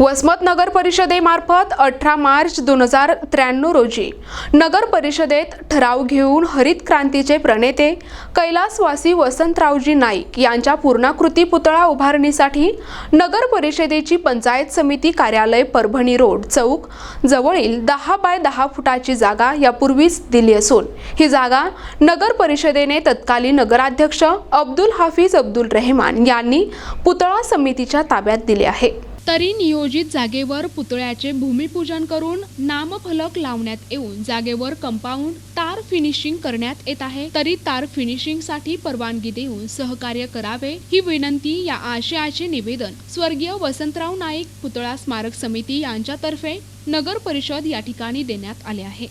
वसमत नगर परिषदेमार्फत अठरा मार्च दोन हजार त्र्याण्णव रोजी नगर परिषदेत ठराव घेऊन हरित क्रांतीचे प्रणेते कैलासवासी वसंतरावजी नाईक यांच्या पूर्णाकृती पुतळा उभारणीसाठी नगर परिषदेची पंचायत समिती कार्यालय परभणी रोड चौक जवळील दहा बाय दहा फुटाची जागा यापूर्वीच दिली असून ही जागा नगर परिषदेने तत्कालीन नगराध्यक्ष अब्दुल हाफिज अब्दुल रेहमान यांनी पुतळा समितीच्या ताब्यात दिले आहे. तरी नियोजित जागेवर पुतळ्याचे भूमिपूजन करून नामफलक लावण्यात येऊन जागेवर कंपाऊंड तार फिनिशिंग करण्यात येत आहे. तरी तार फिनिशिंगसाठी परवानगी देऊन सहकार्य करावे ही विनंती या आशयाचे निवेदन स्वर्गीय वसंतराव नाईक पुतळा स्मारक समिती यांच्यातर्फे नगर परिषद या ठिकाणी देण्यात आले आहे.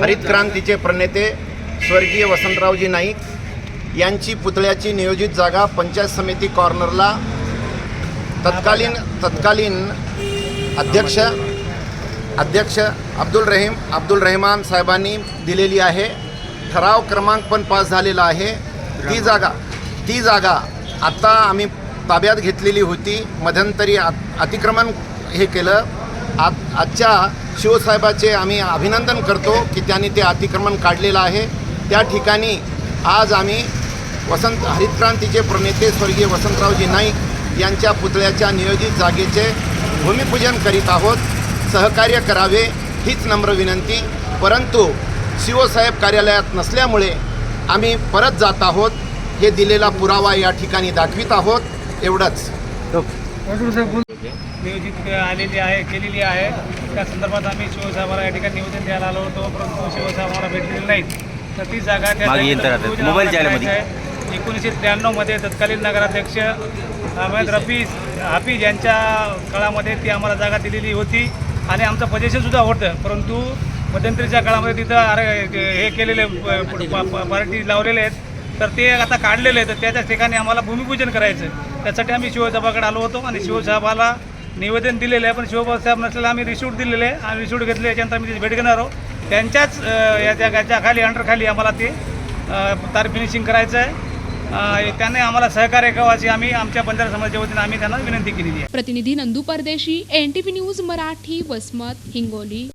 हरित क्रांतीचे प्रणेते स्वर्गीय वसंतरावजी नाईक यांची पुतळ्याची नियोजित जागा पंचायत समिती कॉर्नरला तत्कालीन तत्कालीन अध्यक्ष अध्यक्ष अब्दुल रहीम अब्दुल रहमान साहेबांनी दिलेली आहे. ठराव क्रमांक पण पास झालेला आहे. ती जागा ती जागा आत्ता आम्ही ताब्यात घेतलेली होती. मध्यंतरी अत- अतिक्रमण हे केलं. आज आजच्या शिवसाहेबाचे आम्ही अभिनंदन करतो की त्यांनी ते अतिक्रमण काढलेलं आहे. त्या ठिकाणी आज आम्ही वसंत हरितक्रांतीचे प्रणेते स्वर्गीय वसंतरावजी नाईक यांच्या पुतळ्याच्या नियोजित जागेचे भूमिपूजन करीत आहोत. सहकार्य करावे हीच नम्र विनंती. परंतु शिवसाहेब कार्यालयात नसल्यामुळे आम्ही परत जात आहोत. हे दिलेला पुरावा या ठिकाणी दाखवित आहोत. एवढंच. नियोजित आलेली आहे केलेली आहे. त्या संदर्भात आम्ही शिवसाहेबाला या ठिकाणी निवेदन द्यायला आलो होतो परंतु शिवसाहेब आम्हाला भेटलेले नाहीत. तर ती जागा मोबाईल एकोणीसशे त्र्याण्णवमध्ये तत्कालीन नगराध्यक्ष अहमद रफीज हाफीज यांच्या काळामध्ये ती आम्हाला जागा दिलेली होती. आणि आमचं पजेशनसुद्धा होतं परंतु मध्यंतरीच्या काळामध्ये तिथं अरे हे केलेले पार्टी लावलेले आहेत. तर ते आता काढलेले आहेत. तर त्याच्याच ठिकाणी आम्हाला भूमिपूजन करायचं. त्यासाठी आम्ही शिवसाहेबाकडे आलो होतो आणि शिवसाहेबाला निवेदन दिलेलं आहे. पण शिवसाहेब नसलेला आम्ही रिशूट दिलेले आहे. आम्ही रिशूट घेतले याच्यानंतर आम्ही भेट घेणार आहोत. त्यांच्याच अं, या जगाच्या खाली अंडरखाली आम्हाला ते तार फिनिशिंग करायचं आहे. त्याने आम्हाला सहकार्य करावाची आम्ही आमच्या बंजारा समाजाच्या वतीने आम्ही त्यांना विनंती केलेली आहे. प्रतिनिधी Nandu Pardeshi N T V news Marathi Vasmat Hingoli.